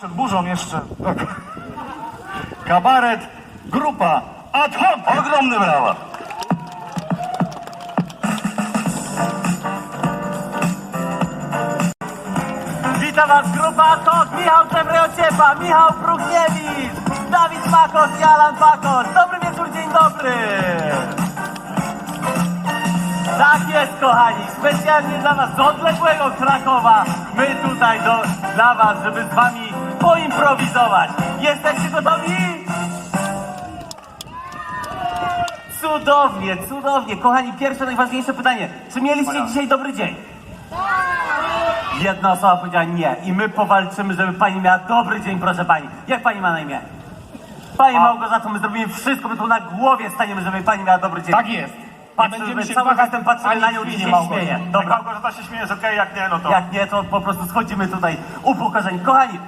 Przed burzą jeszcze. Kabaret, grupa, ad hoc. Ogromny brawa. Witam Was grupa TOK, Michał Czebrociepa, Michał Pruchniewicz, Dawid Makos i Alan Pakos. Dobry wieczór, dzień dobry. Tak jest, kochani, specjalnie dla Was z odległego Krakowa, my tutaj do, dla Was, żeby z Wami poimprowizować. Jesteście gotowi? Cudownie, cudownie. Kochani, pierwsze, najważniejsze pytanie. Czy mieliście dzisiaj dobry dzień? Jedna osoba powiedziała nie i my powalczymy, żeby pani miała dobry dzień, proszę pani. Jak pani ma na imię? Pani Małgorzato, my zrobimy wszystko, my tu na głowie staniemy, żeby pani miała dobry dzień. Tak jest. Patrzymy, się cały czas ten patrzymy ani na nią chwili, i się Małgorzata. śmieje. Jak Dobra, Małgorzata się śmieje, jest okej, jak nie, no to... jak nie, to po prostu schodzimy tutaj upokorzeni. Kochani,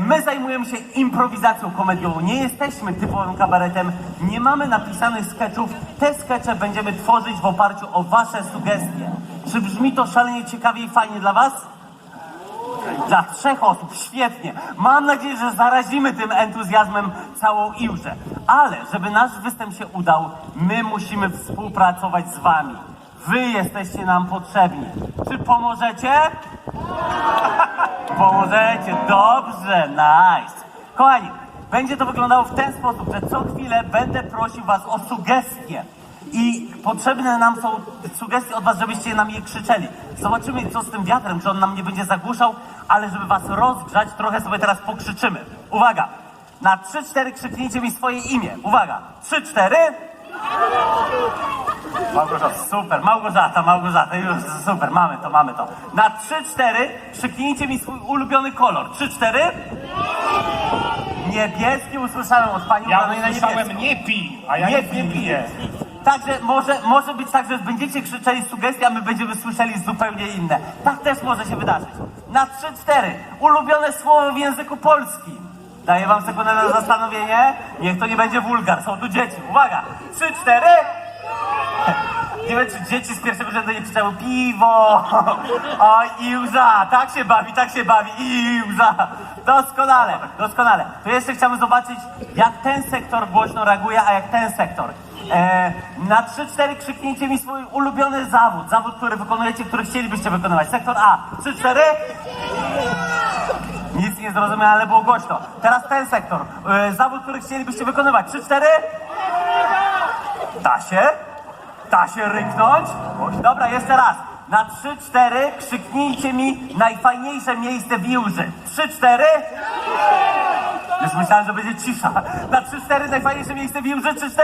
my zajmujemy się improwizacją komediową. Nie jesteśmy typowym kabaretem, nie mamy napisanych sketchów. Te skecze będziemy tworzyć w oparciu o wasze sugestie. Czy brzmi to szalenie ciekawie i fajnie dla was? Dla trzech osób, świetnie. Mam nadzieję, że zarazimy tym entuzjazmem całą Iłżę. Ale żeby nasz występ się udał, my musimy współpracować z wami. Wy jesteście nam potrzebni. Czy pomożecie? Pomożecie, dobrze, nice. Kochani, będzie to wyglądało w ten sposób, że co chwilę będę prosił was o sugestie. I potrzebne nam są sugestie od was, żebyście nam je krzyczeli. Zobaczymy, co z tym wiatrem, czy on nam nie będzie zagłuszał, ale żeby was rozgrzać, trochę sobie teraz pokrzyczymy. Uwaga! Na 3-4 krzyknijcie mi swoje imię. Uwaga! 3-4. Małgorzata, super, Małgorzata, Małgorzata, już super, mamy to, mamy to. Na 3-4 krzyknijcie mi swój ulubiony kolor. 3-4. Niebieski usłyszałem od pani Ja ubranej na usłyszałem nie pij, a ja Nie nie pij. piję. Także może, może być tak, że będziecie krzyczeli sugestie, a my będziemy słyszeli zupełnie inne. Tak też może się wydarzyć. Na 3-4. Ulubione słowo w języku polskim. Daję wam sekundę na zastanowienie. Niech to nie będzie wulgar, są tu dzieci. Uwaga! 3-4. Nie wiem, czy dzieci z pierwszego rzędu nie krzyczały piwo. Oj, i łza. Tak się bawi, tak się bawi. I łza. Doskonale, doskonale. To jeszcze chciałbym zobaczyć, jak ten sektor głośno reaguje, a jak ten sektor. E, na 3-4 krzyknijcie mi swój ulubiony zawód. Zawód, który wykonujecie, który chcielibyście wykonywać. Sektor A. 3-4. Nic nie zrozumiałem, ale było głośno. Teraz ten sektor. E, zawód, który chcielibyście wykonywać. 3-4. Da się? Da się ryknąć? Dobra, jeszcze raz. Na 3-4 krzyknijcie mi najfajniejsze miejsce w Iłży. 3-4. Już myślałem, że będzie cisza. Na 3-4 najfajniejsze miejsce w Iłży. 3-4.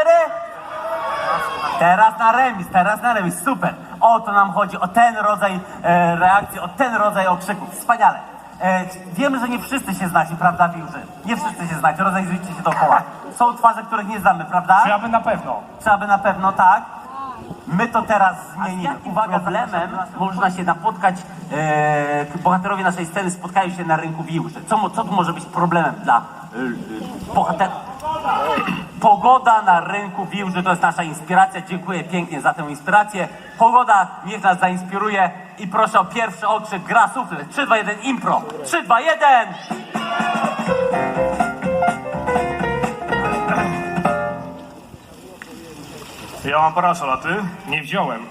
Teraz na remis, teraz na remis. Super. O to nam chodzi, o ten rodzaj e, reakcji, o ten rodzaj okrzyków. Wspaniale. E, wiemy, że nie wszyscy się znacie, prawda, w Iłży? Nie wszyscy się znacie, rozejrzyjcie się dookoła. Są twarze, których nie znamy, prawda? Czy aby na pewno. Trzeba by na pewno tak. My to teraz zmienimy. Uwaga, problemem można się napotkać, e, bohaterowie naszej sceny spotkają się na rynku w. Co, co tu może być problemem dla e, bohaterów? Pogoda na rynku w to jest nasza inspiracja. Dziękuję pięknie za tę inspirację. Pogoda niech nas zainspiruje i proszę o pierwszy okrzyk gra suflet. 3, 2, 1, impro. 3, 2, 1! Ja mam parasol, a ty? Nie wziąłem.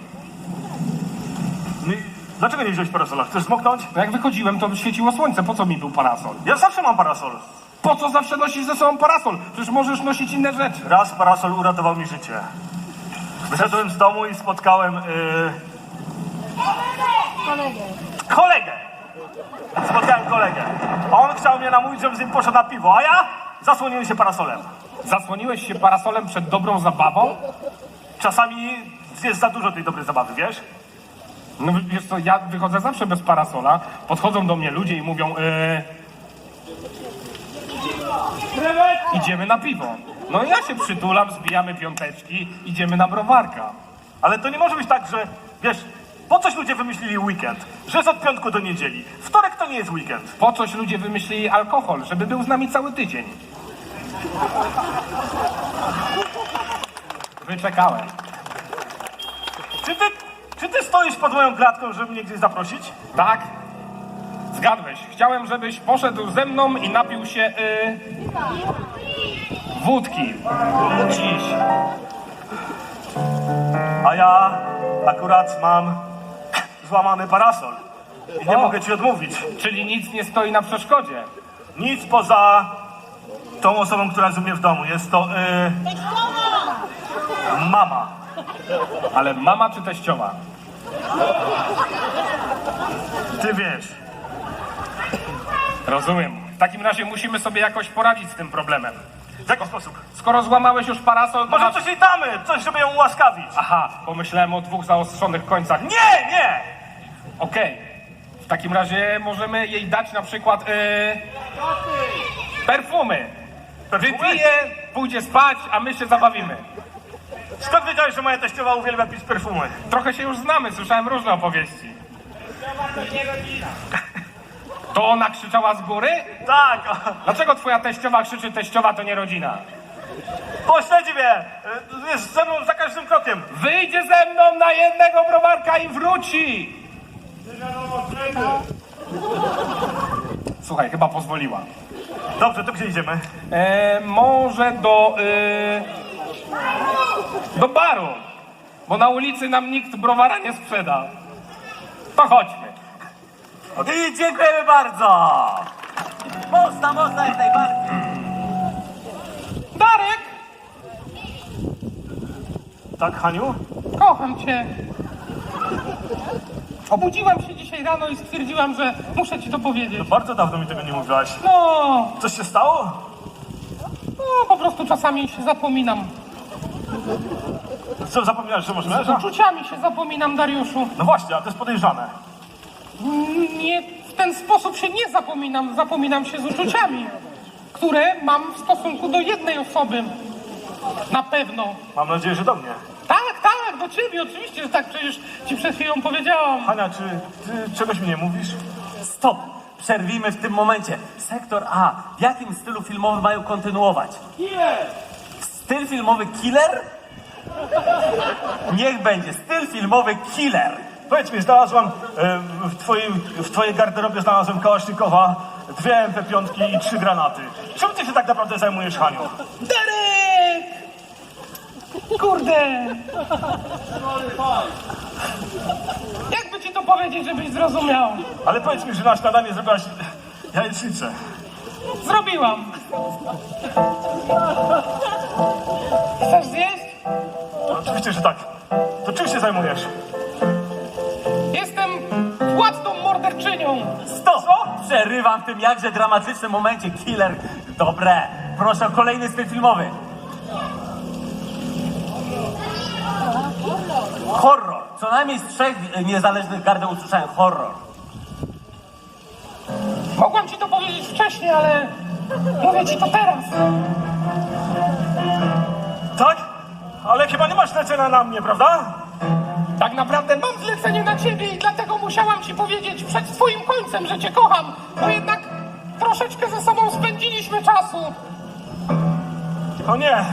No i Dlaczego nie wziąłeś parasola? Chcesz zmoknąć? No jak wychodziłem, to świeciło słońce. Po co mi był parasol? Ja zawsze mam parasol. Po co zawsze nosisz ze sobą parasol? Przecież możesz nosić inne rzeczy. Raz parasol uratował mi życie. Wyszedłem z domu i spotkałem... Yy... Kolegę! Spotkałem kolegę. A on chciał mnie namówić, żebym z nim poszedł na piwo, a ja zasłoniłem się parasolem. Zasłoniłeś się parasolem przed dobrą zabawą? Czasami jest za dużo tej dobrej zabawy, wiesz? No wiesz co, ja wychodzę zawsze bez parasola. Podchodzą do mnie ludzie i mówią, yy... Idziemy na piwo. No ja się przytulam, zbijamy piąteczki, idziemy na browarka. Ale to nie może być tak, że wiesz, po coś ludzie wymyślili weekend, że jest od piątku do niedzieli. Wtorek to nie jest weekend. Po coś ludzie wymyślili alkohol, żeby był z nami cały tydzień. Wyczekałem. Czy ty, czy ty stoisz pod moją klatką, żeby mnie gdzieś zaprosić? Tak? Zgadłeś. Chciałem, żebyś poszedł ze mną i napił się y, wódki. Dziś. A ja akurat mam złamany parasol. I nie O. mogę ci odmówić. Czyli nic nie stoi na przeszkodzie. Nic poza tą osobą, która jest u mnie w domu. Jest to y, mama. Ale mama czy teściowa? Ty wiesz. Rozumiem. W takim razie musimy sobie jakoś poradzić z tym problemem. W jaki sposób? Skoro złamałeś już parasol, Może masz... coś jej damy, coś, żeby ją ułaskawić. Aha, pomyślałem o dwóch zaostrzonych końcach. Nie, nie! Okej. W takim razie możemy jej dać na przykład yy, perfumy. Wypije, pójdzie spać, a my się zabawimy. Skąd wiedziałeś, że moja teściowa uwielbia pić perfumy? Trochę się już znamy, słyszałem różne opowieści. To ona krzyczała z góry? Tak, Dlaczego twoja teściowa krzyczy teściowa to nie rodzina? pośledzi mnie. Y, Jest ze mną za każdym krokiem. Wyjdzie ze mną na jednego browarka i wróci! Słuchaj, chyba pozwoliła. Dobrze, to gdzie idziemy? E, może do. E, do baru. Bo na ulicy nam nikt browara nie sprzeda. To chodźmy. I dziękujemy bardzo! Można, można jak najbardziej. Darek, Tak, Haniu? kocham cię. Obudziłam się dzisiaj rano i stwierdziłam, że muszę ci to powiedzieć. Bardzo dawno mi tego nie mówiłaś. No, Coś się stało? no po prostu czasami się zapominam. Co, zapomniałeś, że masz Z męża? uczuciami się zapominam, Dariuszu. No właśnie, a to jest podejrzane. Nie, w ten sposób się nie zapominam. Zapominam się z uczuciami, które mam w stosunku do jednej osoby. Na pewno. Mam nadzieję, że do mnie. Tak, tak, do ciebie, oczywiście, że tak, przecież ci przed chwilą powiedziałam. Hania, czy ty czegoś mi nie mówisz? Stop! Przerwijmy w tym momencie. Sektor A. W jakim stylu filmowym mają kontynuować? Killer! Styl filmowy killer? Niech będzie. Styl filmowy killer. Powiedz mi, znalazłam e, w, twoim, w twojej garderobie znalazłem Kałasznikowa, dwie MP5 i trzy granaty. Czym ty się tak naprawdę zajmujesz, Haniu? Darek! Kurde! Jakby ci to powiedzieć, żebyś zrozumiał? Ale powiedz mi, że na śniadanie zrobiłaś jajecznicę. Zrobiłam. Chcesz zjeść? Oczywiście, że tak. To czym się zajmujesz? Jestem płatną morderczynią. Stop! Przerywam w tym jakże dramatycznym momencie. Killer. Dobre. Proszę o kolejny styl filmowy. Horror. Co najmniej z trzech niezależnych gardeł usłyszałem horror. Mogłam ci to powiedzieć wcześniej, ale mówię ci to teraz. Tak? Ale chyba nie masz zlecenia na mnie, prawda? Tak naprawdę mam zlecenie na ciebie i dlatego musiałam ci powiedzieć przed twoim końcem, że cię kocham, bo jednak troszeczkę ze sobą spędziliśmy czasu. O nie.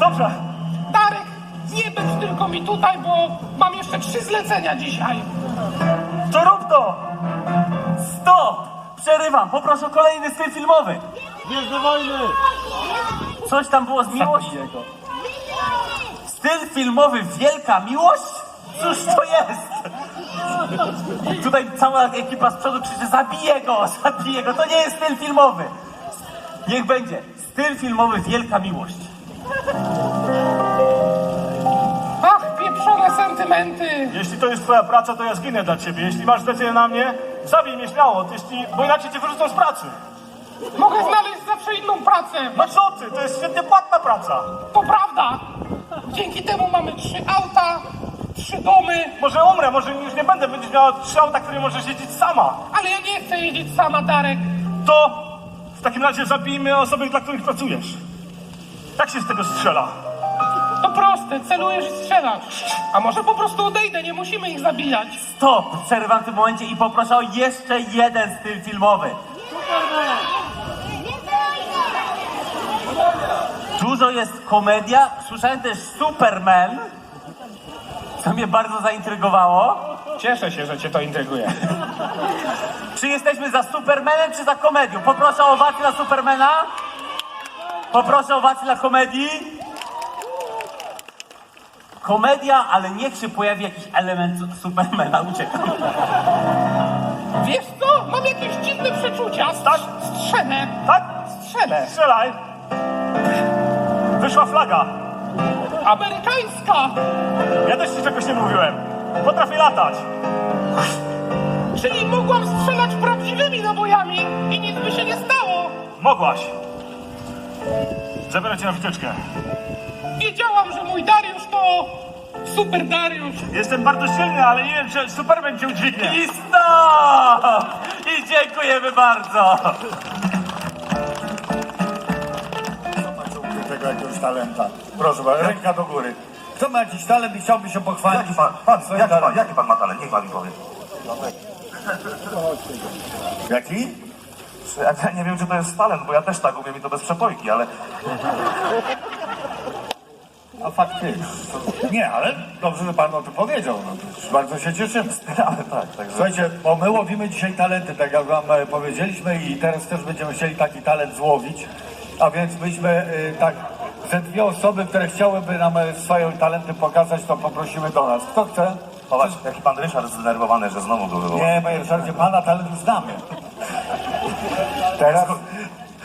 Dobrze. Darek, nie być tylko mi tutaj, bo mam jeszcze trzy zlecenia dzisiaj. To rób to! Stop! Przerywam. Poproszę o kolejny styl filmowy. Gwiezdne wojny! Coś tam było z miłością. Styl filmowy Wielka Miłość? Cóż to jest? Tutaj cała ekipa z przodu krzyczy zabiję go, zabiję go. To nie jest styl filmowy. Niech będzie. Styl filmowy Wielka Miłość. Ach, pieprzone sentymenty. Jeśli to jest twoja praca, to ja zginę dla ciebie. Jeśli masz zlecenie na mnie, zabij mnie śmiało, jeśli, bo inaczej cię wyrzucą z pracy. Mogę znaleźć zawsze inną pracę. No co ty, to jest świetnie płatna praca. To prawda. Dzięki temu mamy trzy auta, trzy domy, Może umrę, może już nie będę, będziesz miała trzy auta, które możesz jeździć sama. ale ja nie chcę jeździć sama, Darek. To w takim razie zabijmy osoby, dla których pracujesz. Jak się z tego strzela? To proste, celujesz i strzelasz. A może po prostu odejdę, nie musimy ich zabijać. Stop! Przerywam w tym momencie i poproszę o jeszcze jeden styl filmowy. Dużo jest komedia. Słyszałem też Superman. To mnie bardzo zaintrygowało. Cieszę się, że cię to intryguje. Czy jesteśmy za Supermanem, czy za komedią? Poproszę o owację dla Supermana. Poproszę o owację dla komedii. Komedia, ale niech się pojawi jakiś element Supermana. Uciekam. Wiesz co? Mam jakieś dziwne przeczucia. Tak? Strzelę. Tak? Strzelę. Strzelaj! Wyszła flaga. Amerykańska. Ja też ci czegoś nie mówiłem. Potrafię latać. Czyli mogłam strzelać prawdziwymi nabojami i nic by się nie stało. Mogłaś. Zabiorę cię na wycieczkę. Wiedziałam, że mój Dariusz to super Dariusz. Jestem bardzo silny, ale nie wiem, czy Superman cię udźwignie. I stop! I dziękujemy bardzo. Jakiegoś talenta. Proszę bardzo, ręka do góry. Kto ma jakiś talent i chciałby się pochwalić? Jaki pan, pan, swoim jaki pan, talentem? jaki pan ma talent? Niech pan mi powie. Jaki? Ja, ja nie wiem, czy to jest talent, bo ja też tak umiem i to bez przepojki, ale A faktycznie. Nie, ale dobrze, że pan o tym powiedział. No, to bardzo się cieszymy. ale tak, także... Słuchajcie, bo my łowimy dzisiaj talenty, tak jak wam e, powiedzieliśmy i teraz też będziemy chcieli taki talent złowić. A więc myśmy e, tak, ze dwie osoby, które chciałyby nam e, swoje talenty pokazać, to poprosimy do nas. Kto chce? Zobacz, jaki pan Ryszard zdenerwowany, że znowu go wywołał. Nie, panie Ryszardzie, pana talent już znamy. Teraz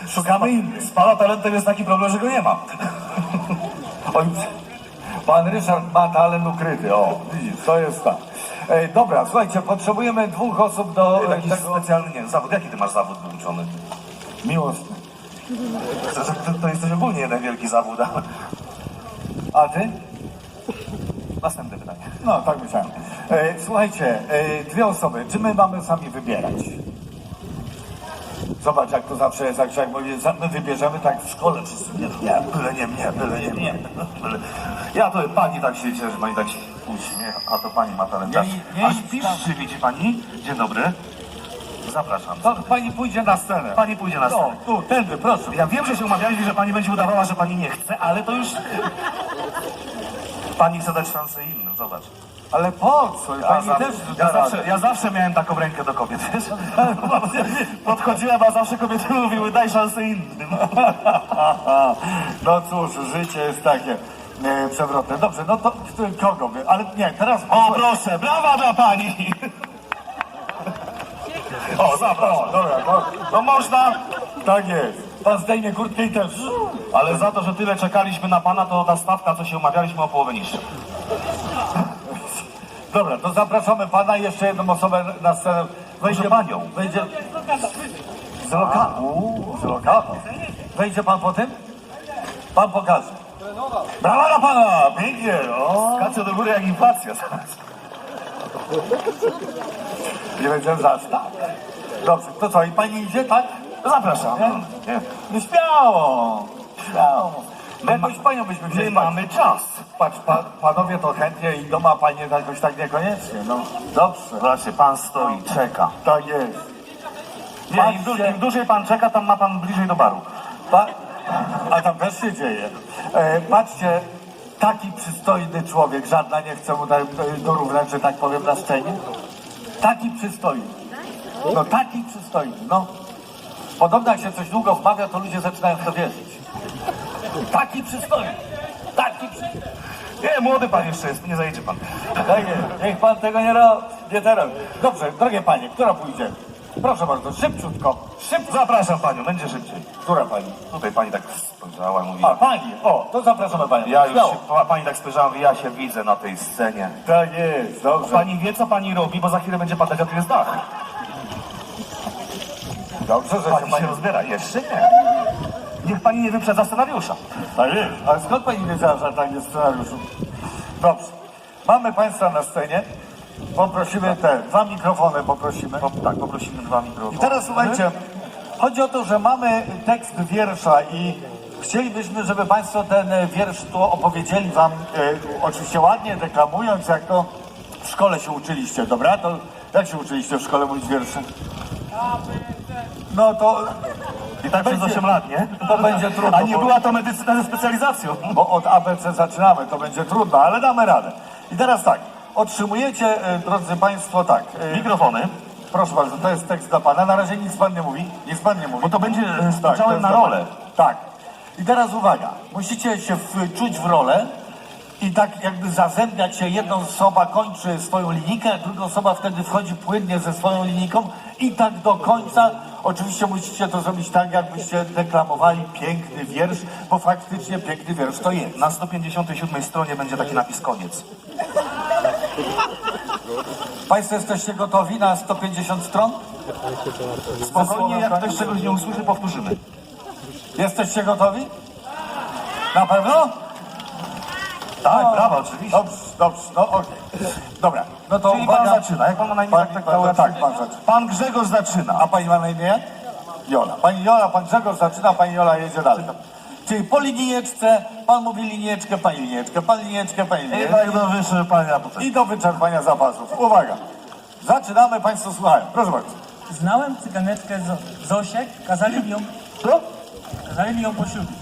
szukamy innych. Z pana talentem jest taki problem, że go nie ma. Pan Ryszard ma talent ukryty, o, widzisz, to jest tak. E, dobra, słuchajcie, potrzebujemy dwóch osób do Taki tego specjalny, nie zawód. Jaki ty masz zawód wyuczony? miłosny. To, to, to jesteś ogólnie jeden wielki zawód, ale... A ty? Następne pytanie. No, tak myślałem. E, słuchajcie, e, dwie osoby, czy my mamy sami wybierać? Zobacz, jak to zawsze jest, jak, jak my wybierzemy tak w szkole wszyscy. Nie, Nie, byle nie mnie, byle nie mnie. Byle... Ja to pani tak się cieszy, pani tak się uśmiecha, a to pani ma talent. Nie, nie Aż idź piszczy, widzi pani? Dzień dobry. Zapraszam. to pani pójdzie na scenę. Pani pójdzie na No, scenę. tu, tędy, proszę. Ja wiem, że się umawialiśmy, że pani będzie udawała, że pani nie chce, ale to już... Pani chce dać szansę innym, zobacz. Ale po co? Ja, Pani za, też ja, zawsze, ja zawsze miałem taką rękę do kobiet, wiesz? Podchodziłem, a zawsze kobiety mówiły, daj szansę innym. No cóż, życie jest takie e, przewrotne. Dobrze, no to kogo? Ale nie, teraz... O, proszę, brawa dla pani! O, zapraszam. Dobra, no, No można, tak jest. Pan zdejmie kurtkę i też... ale za to, że tyle czekaliśmy na pana, to ta stawka, co się umawialiśmy, o połowę niższa. Dobra, to zapraszamy pana i jeszcze jedną osobę na scenę. Wejdzie panią. Wejdzie... Z lokalu. Z lokalu. Wejdzie pan po tym? Pan pokaże. Brawa dla pana! Pięknie! O, Skacze do góry jak inflacja. nie że aż tak. Dobrze, to co, i pani idzie, tak? Zapraszam. Nie? Nie? No śmiało! Śmiało. Jakąś panią byśmy My mamy czas. Patrz, pa, panowie to chętnie i doma panie jakoś tak niekoniecznie, no. Dobrze, Zobaczcie, pan stoi, czeka. tak jest. Nie, im, dłużej, im dłużej pan czeka, tam ma pan bliżej do baru. Pa, a tam też się dzieje. E, patrzcie, taki przystojny człowiek, żadna nie chce mu dorównać, że tak powiem, na scenie. Taki przystojny. No taki przystojny, no. Podobno jak się coś długo wmawia, to ludzie zaczynają w to wierzyć. Taki przystojny. Taki przystojny. Nie, młody pan jeszcze jest, nie zajdzie pan. Jest. Niech pan tego nie robi. Nie teraz. Dobrze, drogie panie, która pójdzie? Proszę bardzo, szybciutko. Szybko. Zapraszam panią, będzie szybciej. Która pani? Tutaj pani tak spojrzała, mówi. A, pani. O, to zapraszamy panią. Ja już, Śmiało. się, pa- pani tak spojrzała, mówi, ja się widzę na tej scenie. Tak jest, dobrze. Pani wie, co pani robi, bo za chwilę będzie padać, a tu jest dach. Dobrze, że Pani się pani... rozbiera. Jeszcze nie. Niech pani nie wyprzedza scenariusza. Tak jest. Ale skąd pani wiedziała, że tak jest scenariuszu? Dobrze. Mamy państwa na scenie. Poprosimy te dwa mikrofony, poprosimy. Po, tak, poprosimy dwa I mikrofony. teraz słuchajcie, chodzi o to, że mamy tekst wiersza i chcielibyśmy, żeby Państwo ten wiersz tu opowiedzieli Wam, e, oczywiście ładnie, deklamując, jak to w szkole się uczyliście, dobra? To jak się uczyliście w szkole mówić wiersze? No to, I tak przez będzie- 8 lat, nie? to będzie trudno. A nie bo- była to medycyna ze specjalizacją. Bo od ABC zaczynamy, to będzie trudno, ale damy radę. I teraz tak, otrzymujecie, e, drodzy Państwo, tak. e, Mikrofony. Proszę bardzo, to jest tekst dla Pana. Na razie nic Pan nie mówi. Nic Pan nie mówi. Bo to będzie e, Tak, to na rolę. Tak. I teraz uwaga. Musicie się wczuć w rolę i tak jakby zazębiać się. Jedna osoba kończy swoją linijkę, a druga osoba wtedy wchodzi płynnie ze swoją linijką i tak do końca. Oczywiście musicie to zrobić tak, jakbyście deklamowali piękny wiersz, bo faktycznie piękny wiersz to jest. Na 157 stronie będzie taki napis koniec. Państwo jesteście gotowi na 150 stron? Spokojnie, jak ktoś czegoś nie usłyszy, powtórzymy. Jesteście gotowi? Na pewno? Tak, No, brawa, oczywiście. Dobrze, dobrze, no okej. Dobra, no to Czyli uwaga. pan zaczyna. Jak pan ma na imię, Pan, tak, tak, pan, tak, tak, pan zaczyna. Pan Grzegorz zaczyna. A pani ma na imię? Jola. Pani Jola, pan Grzegorz zaczyna, pani Jola jedzie dalej. Czyli po linijeczce, pan mówi linijeczkę, pani linijeczkę, pan linijeczkę, pani I linijeczkę. tak do wyczerpania potem. I do wyczerpania zapasów. Uwaga. Zaczynamy, państwo słuchają. Proszę bardzo. Znałem cyganeczkę Zo- Zosię, kazali mi ją, Co? kazali mi ją poślubić.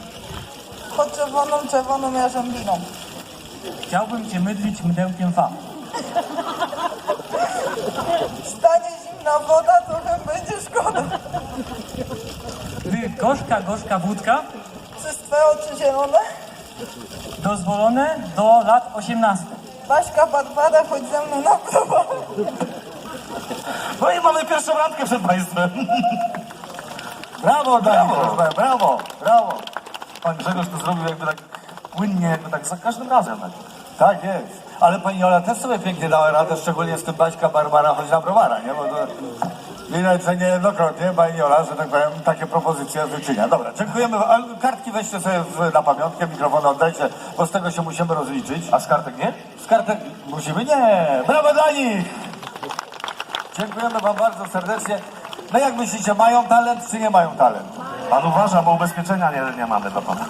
Pod czerwoną, czerwoną jarzębiną. Chciałbym cię mydlić mydełkiem fa. Stanie zimna woda, trochę będzie szkoda. Gdy gorzka, gorzka wódka, Przez twe oczy zielone. dozwolone do lat 18. Baśka Barbara, chodź ze mną na próbę. No i mamy pierwszą randkę przed państwem. Brawo, Dani, Brawo. brawo, brawo. Pan Grzegorz to zrobił jakby tak płynnie, jakby tak za każdym razem. Tak. Jest. Ale pani Jola też sobie pięknie dała radę, szczególnie z tym Baśka Barbara chodzi na browara, nie? Bo to widać, że niejednokrotnie pani Jola, że tak powiem, takie propozycje wyczynia. Dobra, dziękujemy. Kartki weźcie sobie w, na pamiątkę, mikrofon oddajcie, bo z tego się musimy rozliczyć. A z kartek nie? Z kartek musimy? Nie! Brawo dla nich! Dziękujemy wam bardzo serdecznie. No jak myślicie, mają talent czy nie mają talent? Pan uważa, bo ubezpieczenia nie, nie mamy dla pana.